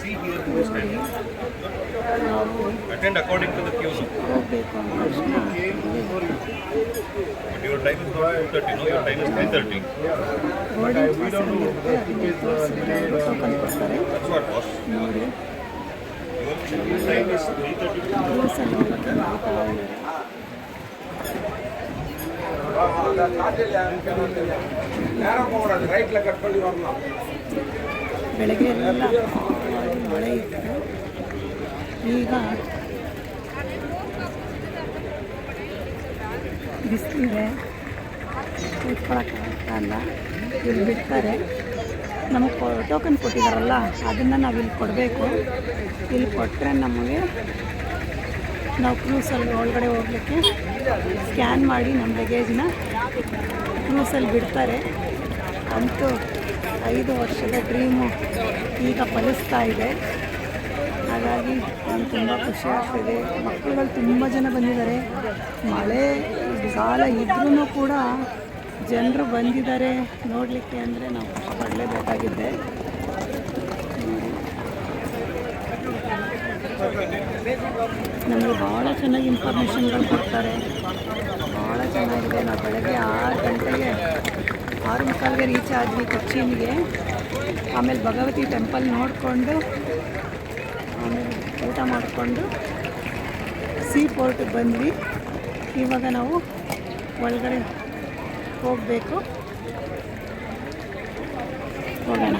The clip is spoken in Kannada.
See here who is standing. Attend according to the QC. But your time is 13. no, your time is 3.30. But I, we don't know. I it's uh, delayed. Uh, that's what boss. Your time is 3.30. அந்த காட்டில் நேரம் போகக்கூடாது ரைட்டில் கட் ಬೆಳಗ್ಗೆ ಎಲ್ಲ ಮಳೆ ಇತ್ತು. ಈಗ ಬಿಸಿಲಿದೆ. ಇಲ್ಲ. ಇಲ್ಲಿ ಬಿಡ್ತಾರೆ. ನಮಗೆ ಟೋಕನ್ ಕೊಟ್ಟಿದ್ದಾರಲ್ಲ ಅದನ್ನು ನಾವು ಇಲ್ಲಿ ಕೊಡಬೇಕು. ಇಲ್ಲಿ ಕೊಟ್ಟರೆ ನಮಗೆ ನಾವು ಕ್ರೂಸಲ್ಲಿ ಒಳಗಡೆ ಹೋಗ್ಲಿಕ್ಕೆ ಸ್ಕ್ಯಾನ್ ಮಾಡಿ ನಮ್ಮ ಲಗೇಜ್ನ ಕ್ರೂಸಲ್ಲಿ ಬಿಡ್ತಾರೆ. ಅಂತೂ ಐದು ವರ್ಷದ ಡ್ರೀಮು ಈಗ ಫಲಿಸ್ತಾ ಇದೆ. ಹಾಗಾಗಿ ನಾನು ತುಂಬ ಖುಷಿ ಆಗ್ತಿದೆ. ಮಕ್ಕಳುಗಳು ತುಂಬ ಜನ ಬಂದಿದ್ದಾರೆ. ಮಳೆ ಕಾಲ ಇದ್ರೂ ಕೂಡ ಜನರು ಬಂದಿದ್ದಾರೆ ನೋಡಲಿಕ್ಕೆ ಅಂದರೆ ನಾವು ಕಷ್ಟಪಡಲೇಬೇಕಾಗಿದ್ದೆ ನಮಗೆ ಭಾಳ ಚೆನ್ನಾಗಿ ಇನ್ಫಾರ್ಮೇಷನ್ಗಳು ಕೊಡ್ತಾರೆ. ಭಾಳ ಚೆನ್ನಾಗಿದೆ. ನಾವು ಬೆಳಗ್ಗೆ ಆರು ಗಂಟೆಗೆ ಆರು ಮುಕ್ಕಾಲ್ಗೆ ರೀಚ್ ಆದ್ವಿ ಕೊಚ್ಚಿನ್ಗೆ ಆಮೇಲೆ ಭಗವತಿ ಟೆಂಪಲ್ ನೋಡಿಕೊಂಡು, ಆಮೇಲೆ ಊಟ ಮಾಡಿಕೊಂಡು ಸೀ ಪೋರ್ಟಿಗೆ ಬಂದ್ವಿ. ಇವಾಗ ನಾವು ಒಳಗಡೆ ಹೋಗಬೇಕು. ಹೋಗೋಣ.